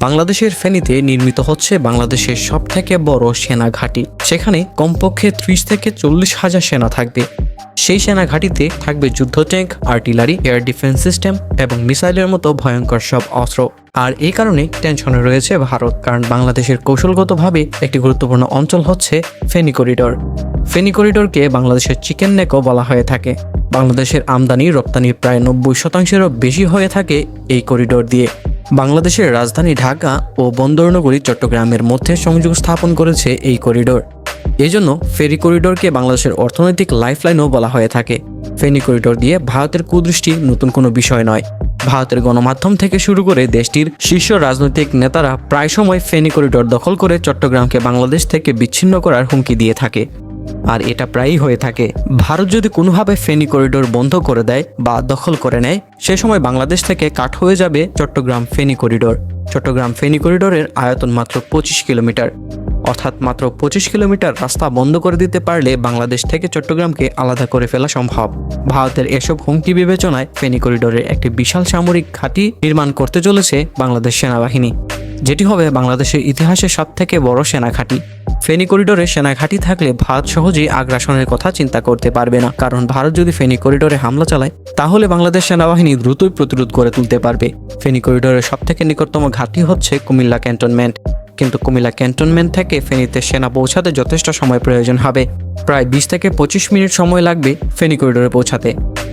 বাংলাদেশের ফেনীতে নির্মিত হচ্ছে বাংলাদেশের সবথেকে বড় সেনা ঘাঁটি। সেখানে কমপক্ষে ত্রিশ থেকে চল্লিশ হাজার সেনা থাকবে। সেই সেনা ঘাঁটিতে থাকবে যুদ্ধ tank, artillery, air defence system এবং মিসাইলের মতো ভয়ঙ্কর সব অস্ত্র। আর এই কারণে টেনশনে রয়েছে ভারত, কারণ বাংলাদেশের কৌশলগতভাবে একটি গুরুত্বপূর্ণ অঞ্চল হচ্ছে ফেনী করিডোর। ফেনী করিডোরকে বাংলাদেশের চিকেন নেকও বলা হয়ে থাকে। বাংলাদেশের আমদানি রপ্তানির প্রায় নব্বই শতাংশেরও বেশি হয়ে থাকে এই করিডোর দিয়ে। বাংলাদেশের রাজধানী ঢাকা ও বন্দরনগরী চট্টগ্রামের মধ্যে সংযোগ স্থাপন করেছে এই করিডোর। এজন্য ফেরি করিডোরকে বাংলাদেশের অর্থনৈতিক লাইফলাইনও বলা হয়ে থাকে। ফেনী করিডোর দিয়ে ভারতের কুদৃষ্টি নতুন কোনো বিষয় নয়। ভারতের গণমাধ্যম থেকে শুরু করে দেশটির শীর্ষ রাজনৈতিক নেতারা প্রায় সময় ফেনী করিডোর দখল করে চট্টগ্রামকে বাংলাদেশ থেকে বিচ্ছিন্ন করার হুমকি দিয়ে থাকে। আর এটা প্রায়ই হয়ে থাকে। ভারত যদি কোনোভাবে ফেনী করিডোর বন্ধ করে দেয় বা দখল করে নেয়, সে সময় বাংলাদেশ থেকে কাট হয়ে যাবে চট্টগ্রাম ফেনী করিডোর। চট্টগ্রাম ফেনী করিডোরের আয়তন মাত্র পঁচিশ কিলোমিটার। অর্থাৎ মাত্র পঁচিশ কিলোমিটার রাস্তা বন্ধ করে দিতে পারলে বাংলাদেশ থেকে চট্টগ্রামকে আলাদা করে ফেলা সম্ভব। ভারতের এসব হুমকি বিবেচনায় ফেনী করিডোরের একটি বিশাল সামরিক ঘাঁটি নির্মাণ করতে চলেছে বাংলাদেশ সেনাবাহিনী। যেটি হবে বাংলাদেশের ইতিহাসে সব থেকে বড় সেনা ঘাঁটি। ফেনি করিডোরে সেনা ঘাঁটি থাকলে ভারত সহজেই আগ্রাসনের কথা চিন্তা করতে পারবে না, কারণ ভারত যদি ফেনি করিডোরে হামলা চালায়, তাহলে বাংলাদেশ সেনাবাহিনী দ্রুতই প্রতিরোধ করে তুলতে পারবে। ফেনি করিডোরের সব থেকে নিকটতম ঘাঁটি হচ্ছে কুমিল্লা ক্যান্টনমেন্ট। কিন্তু কুমিল্লা ক্যান্টনমেন্ট থেকে ফেনীতে সেনা পৌঁছাতে যথেষ্ট সময় প্রয়োজন হবে। প্রায় বিশ থেকে পঁচিশ মিনিট সময় লাগবে ফেনী করিডোরে পৌঁছাতে।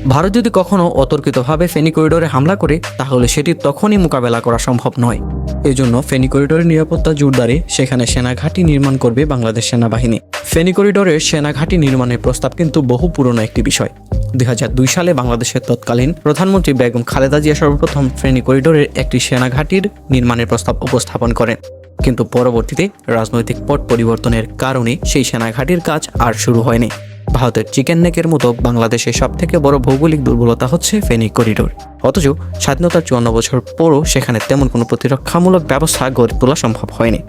ভারত যদি কখনও অতর্কিতভাবে ফেনী করিডোরে হামলা করে, তাহলে সেটি তখনই মোকাবেলা করা সম্ভব নয়। এজন্য ফেনী করিডোরের নিরাপত্তা জোরদারে সেখানে সেনা ঘাঁটি নির্মাণ করবে বাংলাদেশ সেনাবাহিনী। ফেনী করিডোরের সেনা ঘাঁটি নির্মাণের প্রস্তাব কিন্তু বহু পুরনো একটি বিষয়। দুই হাজার দুই সালে বাংলাদেশের তৎকালীন প্রধানমন্ত্রী বেগম খালেদা জিয়া সর্বপ্রথম ফেনী করিডোরের একটি সেনা ঘাঁটির নির্মাণের প্রস্তাব উপস্থাপন করেন। কিন্তু পরবর্তীতে রাজনৈতিক পট পরিবর্তনের কারণে সেই সেনা ঘাঁটির কাজ আর শুরু হয়নি। ভারতের চিকেন নেকের মতো বাংলাদেশের সব থেকে বড় ভৌগোলিক দুর্বলতা হচ্ছে ফেনী করিডোর। অথচ স্বাধীনতার চুয়ান্ন বছর পরও সেখানে তেমন কোনো প্রতিরক্ষামূলক ব্যবস্থা গড়ে তোলা সম্ভব হয়নি।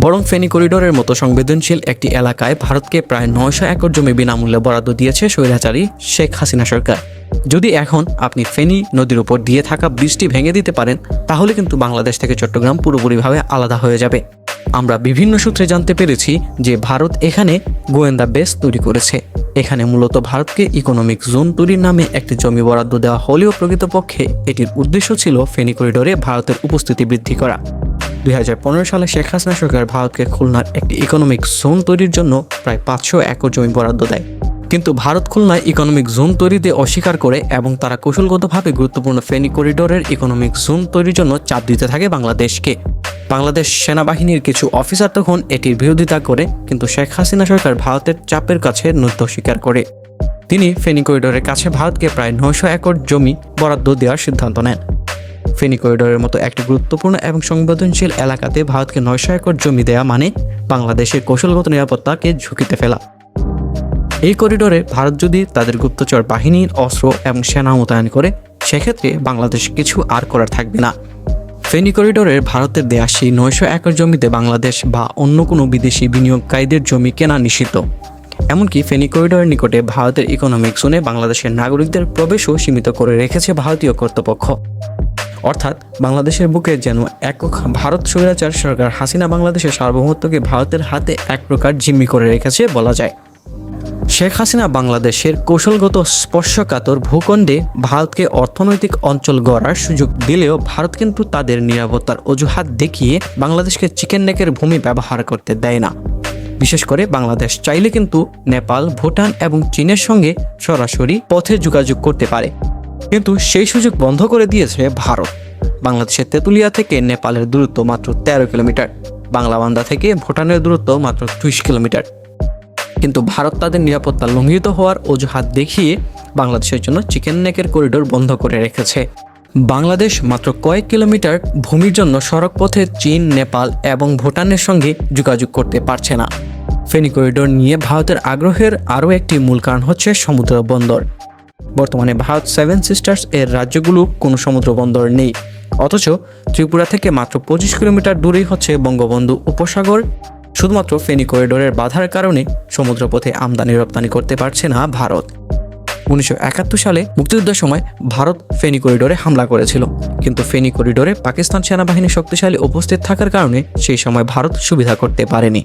বরং ফেনী করিডোরের মতো সংবেদনশীল একটি এলাকায় ভারতকে প্রায় নয়শো একর জমি বিনামূল্যে বরাদ্দ দিয়েছে স্বৈরাচারী শেখ হাসিনা সরকার। যদি এখন আপনি ফেনী নদীর উপর দিয়ে থাকা বৃষ্টি ভেঙে দিতে পারেন, তাহলে কিন্তু বাংলাদেশ থেকে চট্টগ্রাম পুরোপুরিভাবে আলাদা হয়ে যাবে। আমরা বিভিন্ন সূত্রে জানতে পেরেছি যে ভারত এখানে গোয়েন্দা বেস তৈরি করেছে। এখানে মূলত ভারতকে ইকোনমিক জোন তৈরির নামে একটি জমি বরাদ্দ দেওয়া হলেও প্রকৃতপক্ষে এটির উদ্দেশ্য ছিল ফেনী করিডোরে ভারতের উপস্থিতি বৃদ্ধি করা। দুই হাজার পনেরো সালে শেখ হাসিনা সরকার ভারতকে খুলনার একটি ইকোনমিক জোন তৈরির জন্য প্রায় পাঁচশো একর জমি বরাদ্দ দেয়। কিন্তু ভারত খুলনায় ইকোনমিক জোন তৈরিতে অস্বীকার করে এবং তারা কৌশলগতভাবে গুরুত্বপূর্ণ ফেনী করিডোরের ইকোনমিক জোন তৈরির জন্য চাপ দিতে থাকে বাংলাদেশকে। বাংলাদেশ সেনাবাহিনীর কিছু অফিসার তখন এটির বিরোধিতা করে, কিন্তু শেখ হাসিনা সরকার ভারতের চাপের কাছে নৃত্য স্বীকার করে। তিনি ফেনী করিডোরের কাছে ভারতকে প্রায় নয়শো একর জমি বরাদ্দ দেওয়ার সিদ্ধান্ত নেন। ফেনী করিডোরের মতো একটি গুরুত্বপূর্ণ এবং সংবেদনশীল এলাকাতে ভারতকে নয়শো একর জমি দেওয়া মানে বাংলাদেশের কৌশলগত নিরাপত্তাকে ঝুঁকিতে ফেলা। এই করিডোরে ভারত যদি তাদের গুপ্তচর বাহিনীর অস্ত্র এবং সেনা মোতায়েন করে, সেক্ষেত্রে বাংলাদেশ কিছু আর করার থাকবে না। ফেনী করিডোরের ভারতের দেয়া সেই নয়শো একর জমিতে বাংলাদেশ বা অন্য কোনো বিদেশি বিনিয়োগকারীদের জমি কেনা নিষিদ্ধ। এমনকি ফেনী করিডোরের নিকটে ভারতের ইকোনমিক জোনে বাংলাদেশের নাগরিকদের প্রবেশও সীমিত করে রেখেছে ভারতীয় কর্তৃপক্ষ। অর্থাৎ বাংলাদেশের বুকে যেন একক ভারত স্বৈরাচার সরকার হাসিনা বাংলাদেশের সার্বভৌমত্বকে ভারতের হাতে এক প্রকার জিম্মি করে রেখেছে বলা যায়। শেখ হাসিনা বাংলাদেশের কৌশলগত স্পর্শকাতর ভূখণ্ডে ভারতকে অর্থনৈতিক অঞ্চল গড়ার সুযোগ দিলেও ভারত কিন্তু তাদের নিরাপত্তার অজুহাত দেখিয়ে বাংলাদেশকে চিকেন নেকের ভূমি ব্যবহার করতে দেয় না। বিশেষ করে বাংলাদেশ চাইলে কিন্তু নেপাল, ভুটান এবং চীনের সঙ্গে সরাসরি পথে যোগাযোগ করতে পারে। কিন্তু সেই সুযোগ বন্ধ করে দিয়েছে ভারত। বাংলাদেশের তেঁতুলিয়া থেকে নেপালের দূরত্ব মাত্র তেরো কিলোমিটার। বাংলাবান্ধা থেকে ভুটানের দূরত্ব মাত্র ত্রিশ কিলোমিটার। কিন্তু ভারত তাদের নিরাপত্তা লঙ্ঘিত হওয়ার অজুহাত দেখিয়ে বাংলাদেশের জন্য চিকেন নেকের করিডোর বন্ধ করে রেখেছে। বাংলাদেশ মাত্র কয়েক কিলোমিটার ভূমির জন্য সড়ক পথে চীন, নেপাল এবং ভুটানের সঙ্গে যোগাযোগ করতে পারছে না। ফেনি করিডোর নিয়ে ভারতের আগ্রহের আরও একটি মূল কারণ হচ্ছে সমুদ্র বন্দর। বর্তমানে ভারত সেভেন সিস্টার্স এর রাজ্যগুলো কোনো সমুদ্র বন্দর নেই। অথচ ত্রিপুরা থেকে মাত্র পঁচিশ কিলোমিটার দূরেই হচ্ছে বঙ্গবন্ধু উপসাগর। শুধুমাত্র ফেনী করিডোরের বাধার কারণে সমুদ্রপথে আমদানি রপ্তানি করতে পারছে না ভারত। উনিশশো একাত্তর সালে মুক্তিযুদ্ধের সময় ভারত ফেনী করিডোরে হামলা করেছিল। কিন্তু ফেনী করিডোরে পাকিস্তান সেনাবাহিনী শক্তিশালী উপস্থিত থাকার কারণে সেই সময় ভারত সুবিধা করতে পারেনি।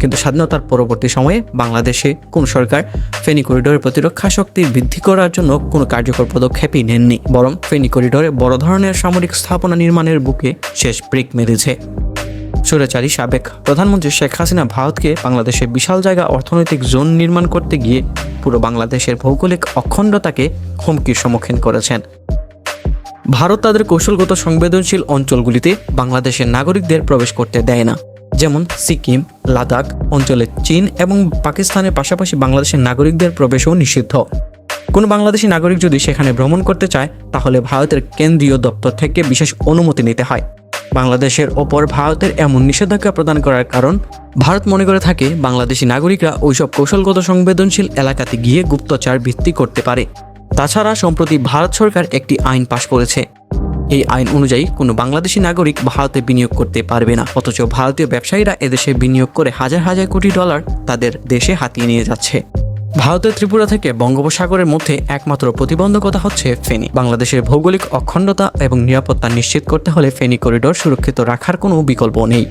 কিন্তু স্বাধীনতার পরবর্তী সময়ে বাংলাদেশে কোন সরকার ফেনী করিডোরের প্রতিরক্ষা শক্তি বৃদ্ধি করার জন্য কোনো কার্যকর পদক্ষেপই নেননি, বরং ফেনী করিডোরে বড় ধরনের সামরিক স্থাপনা নির্মাণের বুকে শেষ ব্রেক মেরেছে। স্বৈরাচারী সাবেক প্রধানমন্ত্রী শেখ হাসিনা ভারতকে বাংলাদেশে বিশাল জায়গা অর্থনৈতিক জোন নির্মাণ করতে গিয়ে পুরো বাংলাদেশের ভৌগোলিক অখণ্ডতাকে হুমকির সম্মুখীন করেছেন। ভারত তাদের কৌশলগত সংবেদনশীল অঞ্চলগুলিতে বাংলাদেশের নাগরিকদের প্রবেশ করতে দেয় না। যেমন সিকিম, লাদাখ, অঞ্চলে চীন এবং পাকিস্তানের পাশাপাশি বাংলাদেশের নাগরিকদের প্রবেশও নিষিদ্ধ। কোনো বাংলাদেশি নাগরিক যদি সেখানে ভ্রমণ করতে চায়, তাহলে ভারতের কেন্দ্রীয় দপ্তর থেকে বিশেষ অনুমতি নিতে হয়। বাংলাদেশের ওপর ভারতের এমন নিষেধাজ্ঞা প্রদান করার কারণ, ভারত মনে করে থাকে বাংলাদেশি নাগরিকরা ওইসব কৌশলগত সংবেদনশীল এলাকাতে গিয়ে গুপ্তচার ভিত্তি করতে পারে। তাছাড়া সম্প্রতি ভারত সরকার একটি আইন পাশ করেছে। এই আইন অনুযায়ী কোনো বাংলাদেশি নাগরিক ভারতে বিনিয়োগ করতে পারবে না, অথচ ভারতীয় ব্যবসায়ীরা এদেশে বিনিয়োগ করে হাজার হাজার কোটি ডলার তাদের দেশে হাতিয়ে নিয়ে যাচ্ছে। ভারতের ত্রিপুরা থেকে বঙ্গোপসাগরের মধ্যে একমাত্র প্রতিবন্ধকতা হচ্ছে ফেনী। বাংলাদেশের ভৌগোলিক অখণ্ডতা এবং নিরাপত্তা নিশ্চিত করতে হলে ফেনী করিডোর সুরক্ষিত রাখার কোনো বিকল্প নেই।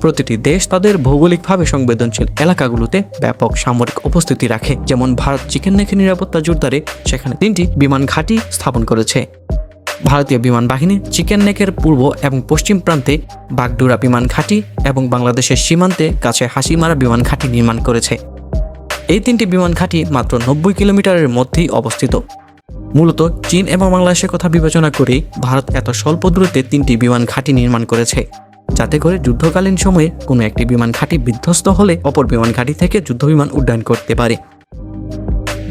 প্রতিটি দেশ তাদের ভৌগোলিকভাবে সংবেদনশীল এলাকাগুলোতে ব্যাপক সামরিক উপস্থিতি রাখে, যেমন ভারত চিকেন নেখে নিরাপত্তা জোরদারে সেখানে তিনটি বিমান ঘাঁটি স্থাপন করেছে। ভারতীয় বিমান বাহিনী চিকেন নেকের পূর্ব এবং পশ্চিম প্রান্তে বাগডোরা বিমান ঘাঁটি এবং বাংলাদেশের সীমান্তে কাছে হাসিমারা বিমান ঘাঁটি নির্মাণ করেছে। এই তিনটি বিমান ঘাঁটি মাত্র নব্বই কিলোমিটারের মধ্যেই অবস্থিত। মূলত চীন এবং বাংলাদেশের কথা বিবেচনা করেই ভারত এত স্বল্প দূরত্বে তিনটি বিমান ঘাঁটি নির্মাণ করেছে, যাতে করে যুদ্ধকালীন সময়ে কোনো একটি বিমান ঘাঁটি বিধ্বস্ত হলে অপর বিমান ঘাঁটি থেকে যুদ্ধবিমান উড্ডয়ন করতে পারে।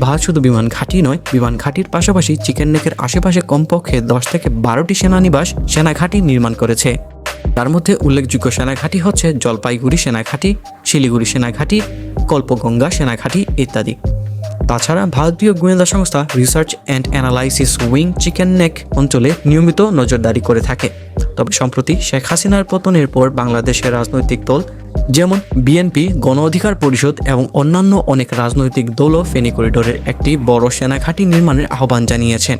ভারত শুধু বিমান ঘাঁটি নয়, বিমান ঘাঁটির পাশাপাশি চিকেন নেকের আশেপাশে কমপক্ষে দশ থেকে বারোটি সেনানিবাস সেনাঘাঁটি নির্মাণ করেছে। তার মধ্যে উল্লেখযোগ্য সেনাঘাঁটি হচ্ছে জলপাইগুড়ি সেনাঘাঁটি শিলিগুড়ি সেনাঘাঁটি কল্পগঙ্গা সেনাঘাঁটি ইত্যাদি। তাছাড়া ভারতীয় গোয়েন্দা সংস্থা research and analysis wing chicken neck অঞ্চলে নিয়মিত নজরদারি করে থাকে। তবে সম্প্রতি শেখ হাসিনার পতনের পর বাংলাদেশের রাজনৈতিক দল, যেমন বিএনপি গণ অধিকার পরিষদ এবং অন্যান্য অনেক রাজনৈতিক দলও ফেনী করিডোরের একটি বড় সেনাঘাঁটি নির্মাণের আহ্বান জানিয়েছেন।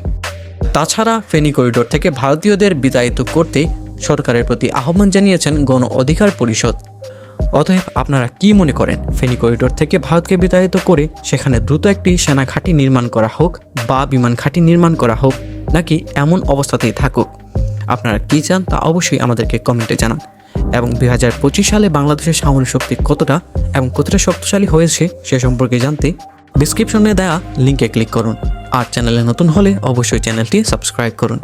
তাছাড়া ফেনী করিডোর থেকে ভারতীয়দের বিতাড়িত করতে সরকারের প্রতি আহ্বান জানিয়েছেন গণ অধিকার পরিষদ। অতএব আপনারা কি মনে করেন, ফেনী করিডোর থেকে ভারতকে বিতাড়িত করে সেখানে দ্রুত একটি সেনা ঘাঁটি নির্মাণ করা হোক বা বিমান ঘাঁটি নির্মাণ করা হোক, নাকি এমন অবস্থাতেই থাকুক? আপনারা কি চান তা অবশ্যই আমাদেরকে কমেন্টে জানান। এবং দুই হাজার পঁচিশ সালে বাংলাদেশের সামরিক শক্তি কতটা এবং কতটা শক্তিশালী হয়েছে সে সম্পর্কে জানতে ডিসক্রিপশনে দেওয়া লিঙ্কে ক্লিক করুন। আর চ্যানেলে নতুন হলে অবশ্যই চ্যানেলটি সাবস্ক্রাইব করুন।